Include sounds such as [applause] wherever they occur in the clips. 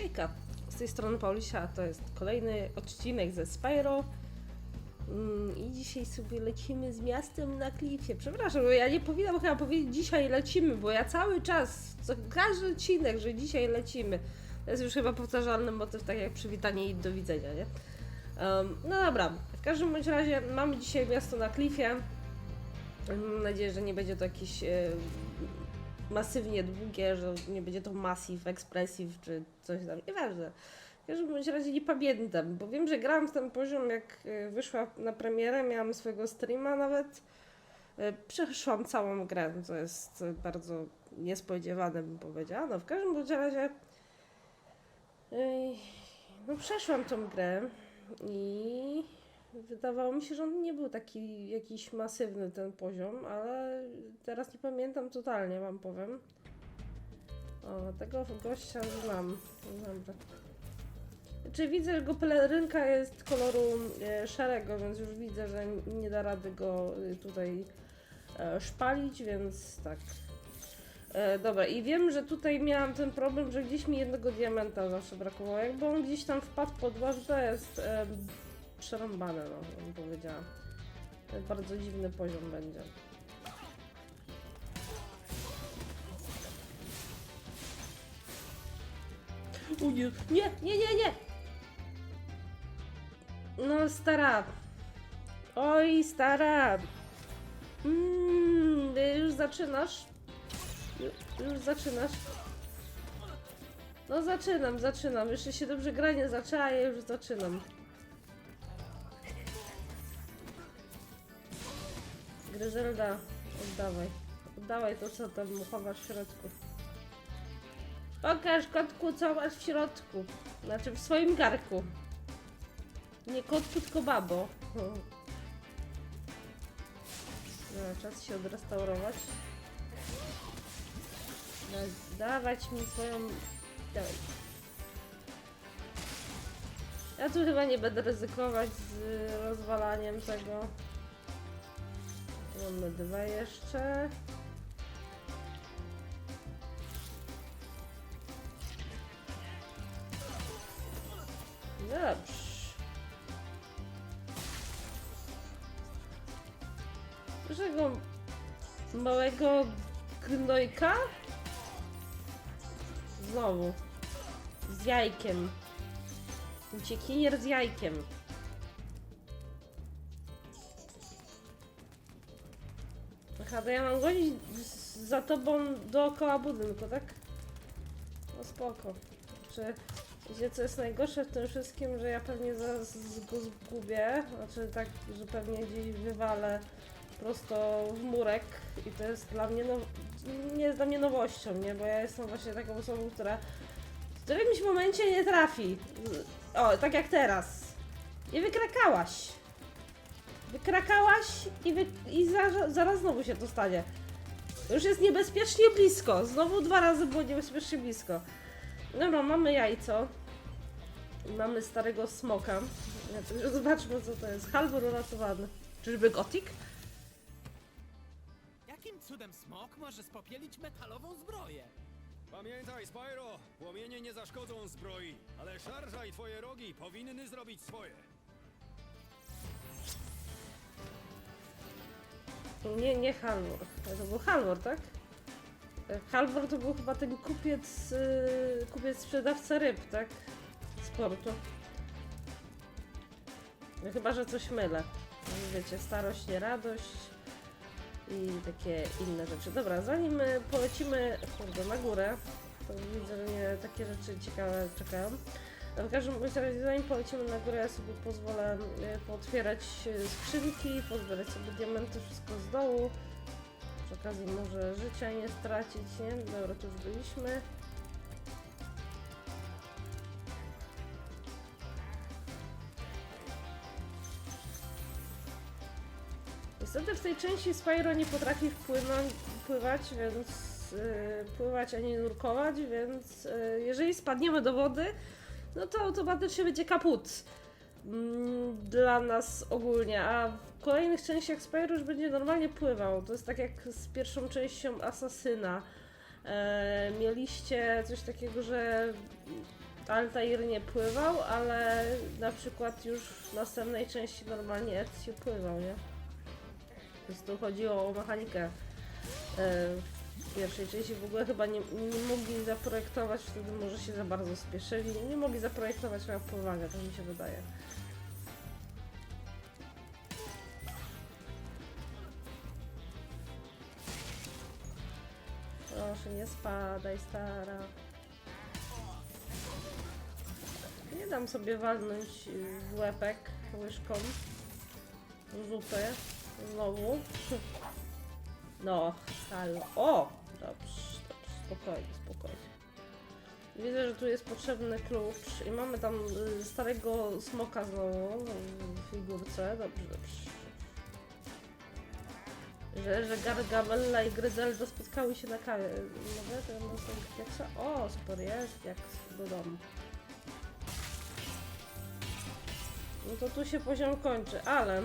Hejka, z tej strony Paulisia, to jest kolejny odcinek ze Spyro. Mm, I dzisiaj sobie lecimy z miastem na klifie. Przepraszam, bo ja nie powinnam chyba powiedzieć dzisiaj lecimy, bo ja cały czas, co każdy odcinek, że dzisiaj lecimy. To jest już chyba powtarzalny motyw, tak jak przywitanie i do widzenia, nie? Em, no dobra, w każdym bądź razie mamy dzisiaj miasto na klifie. Mam nadzieję, że nie będzie to jakieś e, masywnie długie, że nie będzie to Massive, Expressive czy coś tam, nieważne. W każdym razie nie pamiętam, bo wiem, że grałam w ten poziom jak e, wyszła na premierę, miałam swojego streama nawet. E, Przeszłam całą grę, co jest e, bardzo niespodziewane bym powiedziała. No w każdym razie no przeszłam tą grę i wydawało mi się, że on nie był taki jakiś masywny ten poziom, ale teraz nie pamiętam totalnie, wam powiem. O, tego gościa znam. Dobra. Czy widzę, że jego pelerynka jest koloru e, szarego, więc już widzę, że nie da rady go e, tutaj e, szpalić, więc tak. E, dobra, i wiem, że tutaj miałam ten problem, że gdzieś mi jednego diamenta zawsze brakowało. Jakby on gdzieś tam wpadł pod to jest e, przerąbane, no, bym powiedziała. Bardzo dziwny poziom będzie. O nie, nie, nie, nie, nie! No, stara. Oj, stara. Mmm, już zaczynasz? Ju- Już zaczynasz? No zaczynam, zaczynam. Jeszcze się dobrze granie zaczęła, ja już zaczynam. Gryzelda, oddawaj. Oddawaj to, co tam chowasz w środku. Pokaż kotku, co masz w środku. Znaczy w swoim garku. Nie kotku, tylko babo. Dobra, czas się odrestaurować. Da- Dawać mi swoją... Dawaj. Ja tu chyba nie będę ryzykować z rozwalaniem tego. Mamy dwa jeszcze. Dobrze. Dużego małego gnojka? Znowu. Z jajkiem. Uciekinier z jajkiem. To ja mam gonić za tobą dookoła budynku, tak? No spoko. Czy wiecie co jest najgorsze w tym wszystkim, że ja pewnie zaraz z- go zgubię, znaczy tak, że pewnie gdzieś wywalę prosto w murek i to jest dla mnie, now... nie jest dla mnie nowością, nie? Bo ja jestem właśnie taką osobą, która w którymś momencie nie trafi. O, tak jak teraz. I wykrakałaś. Wykrakałaś i, wy... i za... zaraz znowu się to stanie. Już jest niebezpiecznie blisko. Znowu dwa razy było niebezpiecznie blisko. Dobra, mamy jajco. I mamy starego smoka. Ja to- Zobaczmy co to jest. Halvor uratowany. Czyżby gotik? Jakim cudem smok może spopielić metalową zbroję? Pamiętaj, Spyro, płomienie nie zaszkodzą zbroi, ale szarża i twoje rogi powinny zrobić swoje. Nie, nie Halvor. To był Halvor, tak? Halvor to był chyba ten kupiec, yy, kupiec sprzedawca ryb, tak? Z portu. No chyba, że coś mylę. Wiecie, starość, nie radość i takie inne rzeczy. Dobra, zanim y, polecimy, kurde, na górę, to widzę, że mnie takie rzeczy ciekawe czekają. No, W każdym razie, zanim polecimy na górę, ja sobie pozwolę y, pootwierać y, skrzynki, pozbierać sobie diamenty, wszystko z dołu. Przy okazji może życia nie stracić, nie? Dobra, tu już byliśmy. Niestety w tej części Spyro nie potrafi wpłynąć, pływać, więc yy, pływać ani nurkować, więc yy, jeżeli spadniemy do wody, no to automatycznie będzie kaput mm, dla nas ogólnie, a w kolejnych częściach Spyro już będzie normalnie pływał. To jest tak jak z pierwszą częścią Asasyna. E, mieliście coś takiego, że Altair nie pływał, ale na przykład już w następnej części normalnie Ezio pływał, nie? Więc tu chodziło o mechanikę. E, pierwszej części w ogóle chyba nie, nie mogli zaprojektować, wtedy może się za bardzo spieszyli. Nie mogli zaprojektować chyba pływania, to mi się wydaje. Proszę, nie spadaj, stara. Nie dam sobie walnąć y, w łepek łyżką zupy znowu. [laughs] No, halo. O! Dobrze, dobrze, spokojnie, spokojnie. Widzę, że tu jest potrzebny klucz i mamy tam y, starego smoka znowu w figurce. Dobrze, dobrze. Że, że Gargamella i Gryzelda spotkały się na kawie. Mogę to na pierwsza? O, super jest, jak do domu. No to tu się poziom kończy, ale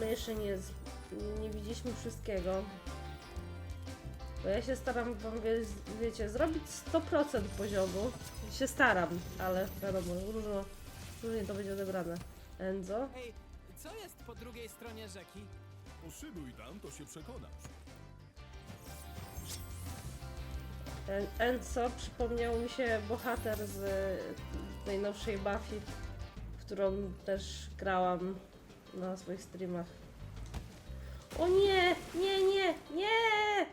my jeszcze nie, nie widzieliśmy wszystkiego. Bo ja się staram wam, wie, wiecie, zrobić 100% poziomu. Się staram, ale wiadomo, różno, różnie to będzie odebrane. Enzo? Ej, co jest po drugiej stronie rzeki? Poszybuj tam, to się przekonasz. En- Enzo przypomniał mi się bohater z y, najnowszej Buffy, w którą też grałam na swoich streamach. O nie, nie, nie, nie!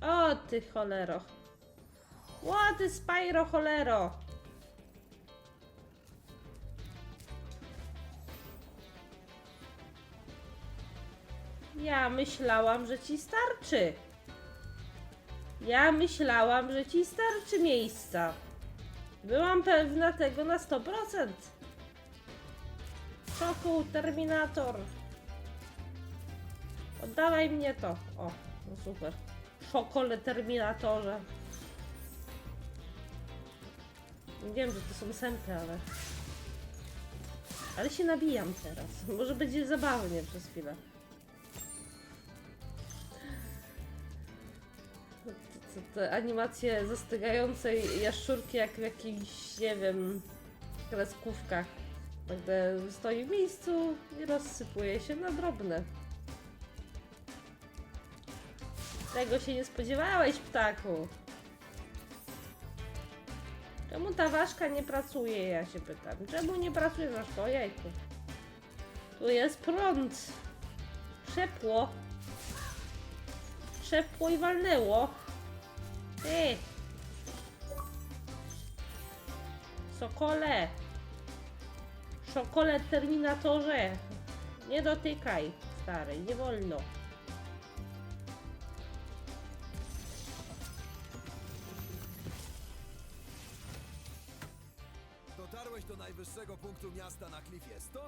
O ty cholero. O ty cholero! Ja myślałam, że ci starczy. Ja myślałam, że ci starczy miejsca. Byłam pewna tego na 100%. Szoku, Terminator. Oddawaj mnie to. O, no super. Szokole Terminatorze. Wiem, że to są sępy, ale... Ale się nabijam teraz. [laughs] Może będzie zabawnie przez chwilę. te, animacje zastygającej jaszczurki jak w jakichś, nie wiem, kreskówkach. Gdy stoi w miejscu i rozsypuje się na drobne. Tego się nie spodziewałeś, ptaku. Czemu ta ważka nie pracuje, ja się pytam. Czemu nie pracuje ważka? Ojejku. Tu jest prąd. Trzepło. Trzepło i walnęło. Ty! Sokole! Szokole Terminatorze! Nie dotykaj, stary, nie wolno.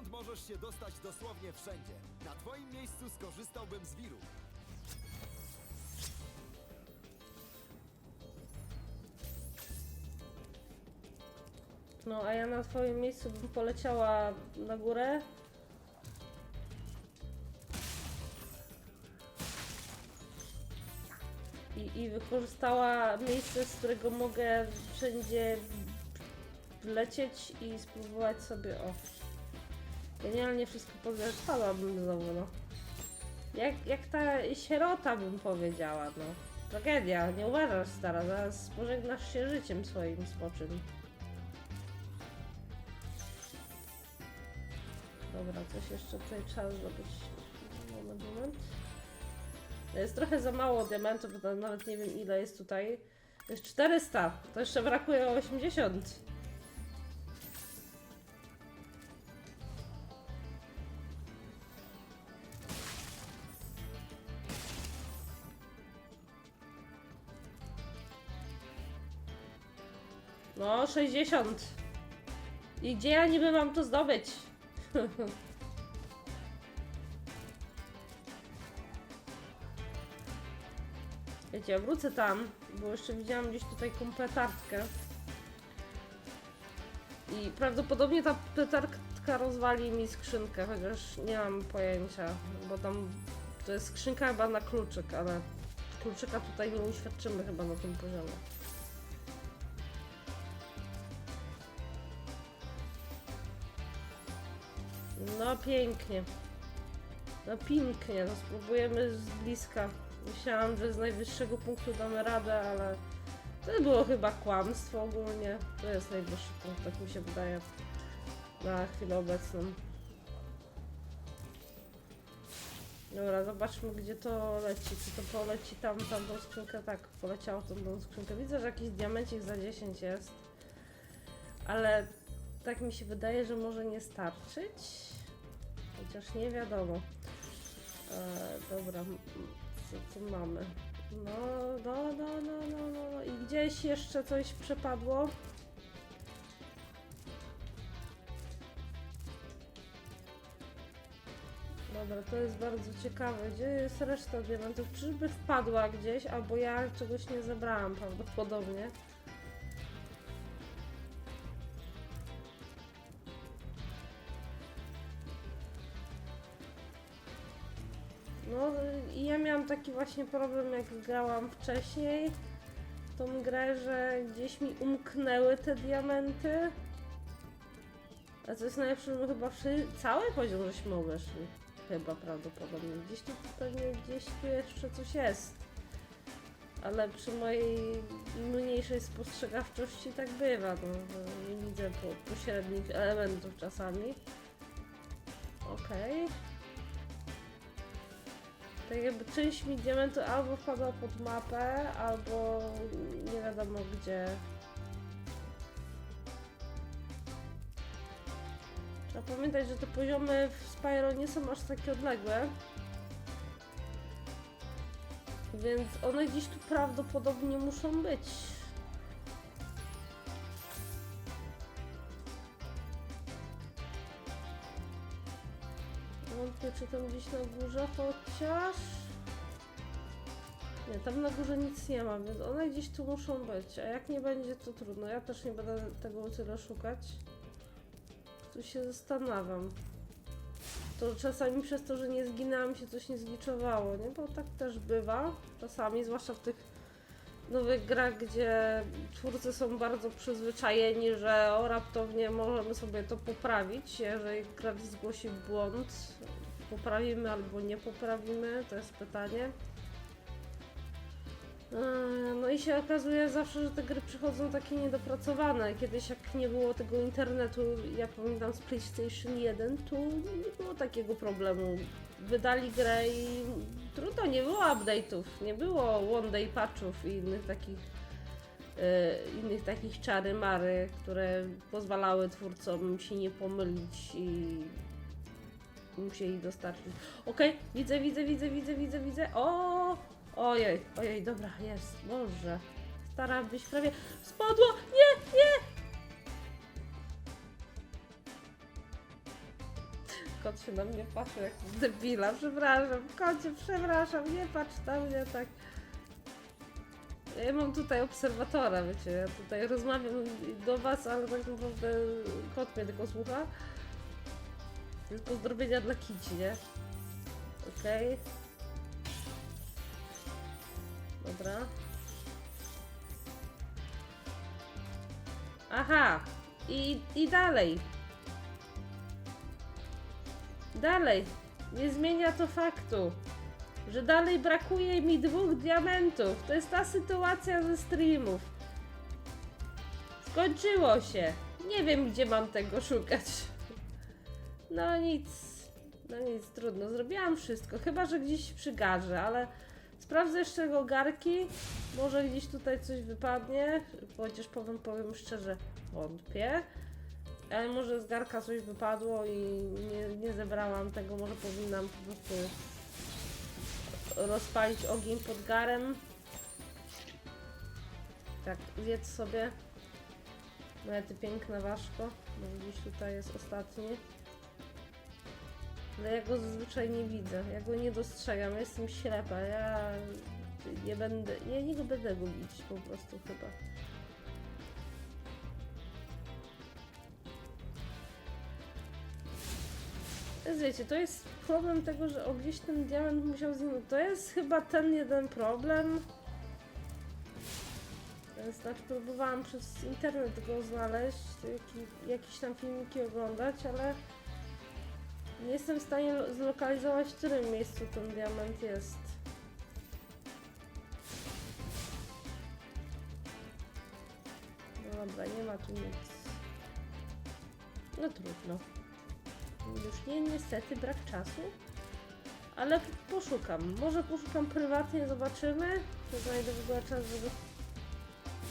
Stąd możesz się dostać dosłownie wszędzie. Na twoim miejscu skorzystałbym z wiru. No, a ja na twoim miejscu bym poleciała na górę. I, I wykorzystała miejsce, z którego mogę wszędzie lecieć i spróbować sobie, o. Genialnie wszystko podeszłabym znowu, no. Jak, jak ta sierota bym powiedziała, no. Tragedia, nie uważasz stara, zaraz pożegnasz się życiem swoim spoczym. Dobra, coś jeszcze tutaj trzeba zrobić. Moment, moment. Jest trochę za mało diamentów, nawet nie wiem ile jest tutaj. Jest 400, to jeszcze brakuje 80. No, 60. I gdzie ja niby mam to zdobyć? [laughs] Wiecie, ja wrócę tam, bo jeszcze widziałam gdzieś tutaj kompletartkę. I prawdopodobnie ta petartka rozwali mi skrzynkę, chociaż nie mam pojęcia, bo tam to jest skrzynka chyba na kluczyk, ale kluczyka tutaj nie uświadczymy chyba na tym poziomie. No pięknie. No pięknie, no spróbujemy z bliska. Myślałam, że z najwyższego punktu damy radę, ale to było chyba kłamstwo ogólnie. To jest najwyższy punkt, tak mi się wydaje. Na chwilę obecną. Dobra, zobaczmy gdzie to leci. Czy to poleci tam, tam tą skrzynkę? Tak, poleciało tą, tą skrzynkę. Widzę, że jakiś diamencik za 10 jest. Ale tak mi się wydaje, że może nie starczyć. Chociaż nie wiadomo. E, dobra, co tu mamy? No, no, no, no, no, no, no. I gdzieś jeszcze coś przepadło. Dobra, to jest bardzo ciekawe. Gdzie jest reszta diamentów? Czyżby wpadła gdzieś, albo ja czegoś nie zebrałam prawdopodobnie. Taki właśnie problem, jak grałam wcześniej w tą grę, że gdzieś mi umknęły te diamenty. A co jest najlepsze, no chyba wszy- cały poziom żeśmy obeszli. Chyba prawdopodobnie. Gdzieś tu pewnie gdzieś tu jeszcze coś jest. Ale przy mojej mniejszej spostrzegawczości tak bywa, no, nie widzę po, pośrednich elementów czasami. Okej. Tak jakby część mi diamentu albo wpadła pod mapę, albo nie wiadomo gdzie. Trzeba pamiętać, że te poziomy w Spyro nie są aż takie odległe. Więc one gdzieś tu prawdopodobnie muszą być. Czy tam gdzieś na górze chociaż... Nie, tam na górze nic nie ma, więc one gdzieś tu muszą być. A jak nie będzie, to trudno. Ja też nie będę tego tyle szukać. Tu się zastanawiam. To czasami przez to, że nie zginęłam się coś nie zgliczowało, nie? Bo tak też bywa. Czasami, zwłaszcza w tych nowych grach, gdzie twórcy są bardzo przyzwyczajeni, że o raptownie możemy sobie to poprawić. Jeżeli gracz zgłosi błąd, poprawimy albo nie poprawimy, to jest pytanie. Eee, No i się okazuje zawsze, że te gry przychodzą takie niedopracowane. Kiedyś jak nie było tego internetu, ja pamiętam z PlayStation 1, tu nie było takiego problemu. Wydali grę i trudno, nie było update'ów, nie było one day patchów i innych takich e, innych takich czary mary, które pozwalały twórcom się nie pomylić i musieli dostarczyć. Okej, widzę, widzę, widzę, widzę, widzę, widzę. O! Ojej, ojej, dobra, jest, Boże. Stara byś prawie spadła. Nie, nie! Kot się na mnie patrzy jak debila. Przepraszam, kocie, przepraszam, nie patrz na mnie tak. Ja mam tutaj obserwatora, wiecie, ja tutaj rozmawiam do was, ale tak naprawdę kot mnie tylko słucha. Więc pozdrowienia dla Kici, nie? Okej. Dobra. Aha! I, I dalej. Dalej. Nie zmienia to faktu, że dalej brakuje mi dwóch diamentów. To jest ta sytuacja ze streamów. Skończyło się. Nie wiem, gdzie mam tego szukać. No nic. No nic, trudno. Zrobiłam wszystko. Chyba, że gdzieś przy garze, ale sprawdzę jeszcze ogarki. Może gdzieś tutaj coś wypadnie. Chociaż powiem, powiem szczerze, wątpię. Ale może z garka coś wypadło i nie, nie zebrałam tego. Może powinnam po prostu rozpalić ogień pod garem. Tak, zjedz sobie. No ty piękna ważko. Bo gdzieś tutaj jest ostatni. Ale ja go zazwyczaj nie widzę. Ja go nie dostrzegam. Ja jestem ślepa. Ja nie będę. Ja nie będę gubić po prostu chyba. Więc wiecie, to jest problem tego, że o ten diament musiał zniknąć. To jest chyba ten jeden problem. Więc znaczy próbowałam przez internet go znaleźć, jaki, jakieś tam filmiki oglądać, ale Nie jestem w stanie lo- zlokalizować, w którym miejscu ten diament jest. No dobra, nie ma tu nic. No trudno. Już nie, niestety, brak czasu. Ale poszukam. Może poszukam prywatnie, zobaczymy. Czy znajdę w ogóle czas, żeby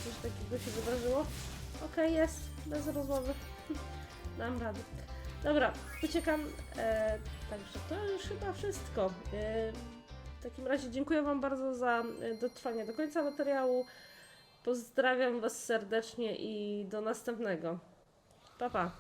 coś takiego się wydarzyło. Okej, jest. Bez rozmowy. [laughs] Dam radę. Dobra, uciekam. E, także to już chyba wszystko. E, w takim razie dziękuję Wam bardzo za e, dotrwanie do końca materiału. Pozdrawiam Was serdecznie i do następnego. Pa, pa.